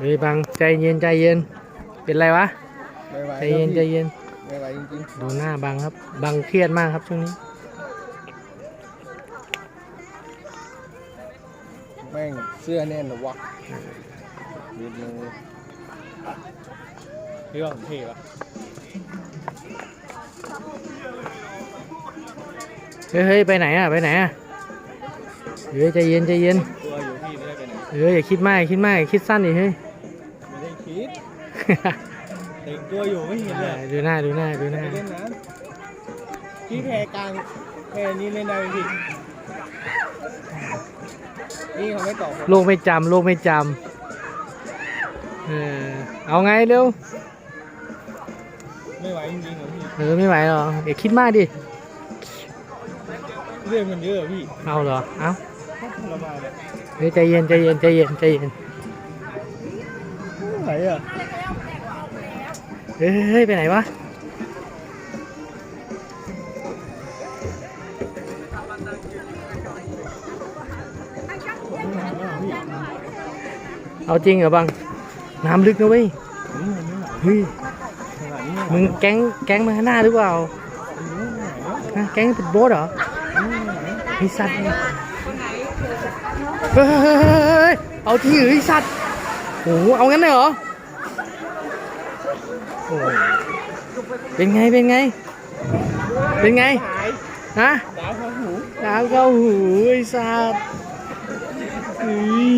เฮ้ยบังใจเย็นใจเย็น เป็นไรวะ ไม่ไหวใจเย็นใจเย็น ไม่ไหวจริงดูหน้าบังครับ บังเครียดมากครับช่วงนี้ ๆแม่งเสื้อแน่นนะวะนิดนึงพี่ว่าผมเท่ปะเฮ้ยเฮ้ยไปไหนอะไปไหนอะเฮ้ยใจเย็นใจเย็น ตัวอยู่พี่ไม่ได้ไปไหนเฮ้ยอย่าคิดมากอย่าคิดมากอย่าคิดสั้นดิเฮ้ยไม่ได้ คิดแต่งตัวอยู่ไม่เห็นเลยดูหน้าดูหน้าดูหไปน้าเล่นน้ำพี่แพรกลางแพรนี้เล่นได้ไหมพี่นี่เขาไม่ตอบผมโลกไม่จำโลกไม่จำเออเอาไงเร็วไม่ไหวจริงๆเหรอพี่เออไม่ไหวหรออย่าคิดมากดิเรื่องมันเยอะอะพี่เอาเหรอเอาทรมานเลยเฮ้ยใจเย็นใจเย็นใจเย็นใจเย็น ไม่ไหวอะเฮ้ยเฮ้ยไปไหนวะเอาจริงเหรอบัง น้ำลึกนะเว้ยเฮ้ยขนาดนี้มึงแก๊งแก๊งมาข้างหน้าหรือเปล่าฮะแก๊งเป็นโบ๊ทเหรอไอสัตว์เฮ้ยเฮ้ยเฮ้ยเฮ้ยเอาที่หรือไอสัตว์ โอ้โหเอางั้นเลยเหรอโอ้โหเป็นไงเป็นไง เป็นไงหายฮะดาวเข้าหูน้ำเข้าหูไอสัตว์อุ้ย